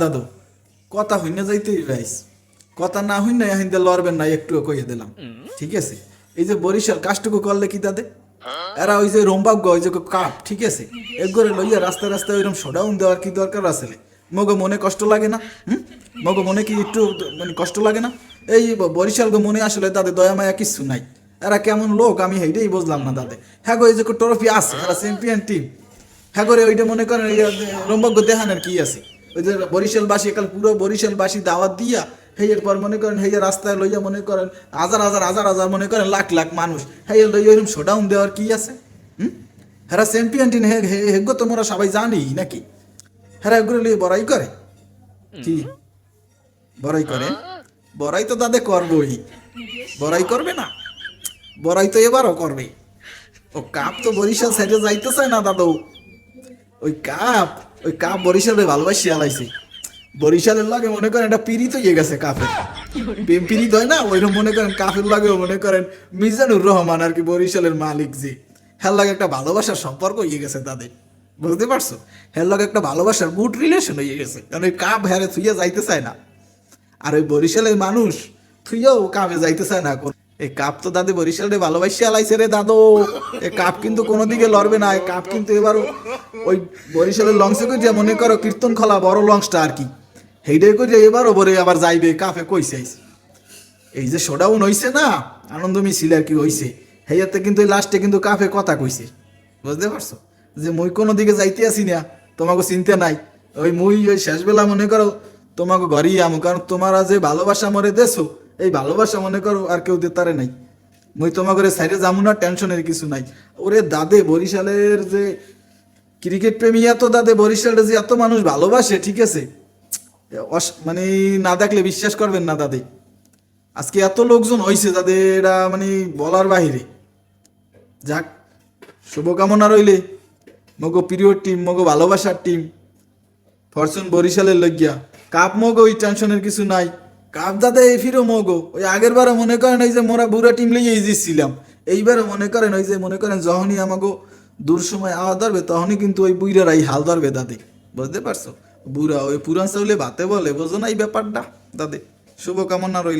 দাদু, কথা হইন যাইতেই ভাইস কথা না হইন হিন্দে লড়বেন না একটু কইয়ে দিলাম। ঠিক আছে? এই যে বরিশাল কাজটুকু করলে কি তাদের এরা ওই যে রোমবাগ্য ওই যে কাপ, ঠিক আছে? একবারে লইয়া রাস্তা রাস্তায় ওইরকম শোডাউন দেওয়ার কি দরকার আছে মগো মনে কষ্ট লাগে না? হুম? মগো মনে কি একটু মানে কষ্ট লাগে না? এই বরিশাল গো মনে আসলে তাদের দয়া মায়া কিছু নাই। এরা কেমন লোক আমি হেইটাই বুঝলাম না তাদের হ্যাঁ গো এই যে ট্রফি আছে, এরা চ্যাম্পিয়ন টিম হ্যাঁ করে ওইটা মনে করেন রম্বজ্ঞ দেহানের কি আছে? ওই যে বরিশালবাসী একাল পুরো বরিশালবাসী দাওয়াত দিয়া হেয়ের পর মনে করেন হেয়ে রাস্তায় লইয়া মনে করেন হাজার হাজার হাজার হাজার মনে করেন লাখ লাখ মানুষ হেয়ে লইয়া ওইরকম শোডাউন দেওয়ার কি আছে? হুম? হেরা চ্যাম্পিয়ন হে হেগ্য তোমরা সবাই জানি নাকি? হেরা এগুলো লিয়ে বড়াই করে? কি? বড়াই করে? বড়াই তো তাদের করবই। বড়াই করবে না? বড়াই তো এবারও করবে। ও কাপ তো বরিশাল সাইডে যাইতে চায় না দাদু। ওই কাপ ওই কাপ বরিশালে ভালোবাসি আলাইছে। বরিশালের লাগে মনে করেন একটা পিরিত হয়ে গেছে কাপের পিরিত হয় না? ওইরকম মনে করেন, কাপের লাগেও মনে করেন মিজানুর রহমান আর কি বরিশালের মালিক যে হ্যার লাগে একটা ভালোবাসার সম্পর্ক হয়ে গেছে তাদের। বুঝতে পারছ? হ্যার লাগে একটা ভালোবাসার গুড রিলেশন হয়ে গেছে। কারণ ওই কাপ হ্যারে থুইয়া যাইতে চায় না। আর ওই বরিশালের মানুষ থুইয়াও কাপে যাইতে চায় না এই কাপ তো দাদি বরিশালে ভালোবাসি আলাইছে রে দাদু। এই কাপ কিন্তু কোনো দিকে লড়বে না এই কাপ কিন্তু এবার ওই বরিশালের লঞ্চে করে যে মনে করো কীর্তন খোলা বড় লঞ্চটা আর কি। সেইটাই করে এবারও বরে আবার যাইবে কাপে কইছে এই যে শোডাউন হইছে না, আনন্দ মিছিল আর কি হইছে। হেয়াতে কিন্তু লাস্টে কিন্তু কাফে কথা কইছে। বুঝতে পারছ? যে মুই কোনো দিকে যাইতে আসি না, তোমাকে চিন্তা নাই। ওই মুই ওই শেষবেলা মনে করো তোমাকে ঘরেই আমো, কারণ তোমারা যে ভালোবাসা মরে দেছো এই ভালোবাসা মনে করো আর কেউ দিতারে নাই। মুই তোমাকে সাইডে যাব না, টেনশনের কিছু নাই। ওরে দাদে, বরিশালের যে ক্রিকেট প্রেমী, এত দাদে বরিশালের যে এত মানুষ ভালোবাসে, ঠিক আছে? মানে না দেখলে বিশ্বাস করবেন না দাদে। আজকে এত লোকজন হয়েছে তাদের এটা মানে বলার বাহিরে। যাক, শুভকামনা রইলে। মগো প্রিয় টিম, মগো ভালোবাসার টিম। ফরচুন বরিশালের লজ্ঞা কাপ মগো, ওই টেনশনের কিছু নাই। কাপ দাদা এই ফিরো মগো? ওই আগের বারে মনে করেন ওই যে মোরা বুড়া টিম লিগে জিতছিলাম এইবারে মনে করেন ওই যে মনে করেন যখনই আমাকে দূর সময় আওয়া ধরবে, তখনই কিন্তু ওই বুইরারাই হাল ধরবে দাদি। বুঝতে পারছ? বুড়া ওই পুরান চাউলে ভাতে বলে, বোঝো না এই ব্যাপারটা? দাদি, শুভকামনা রইলে।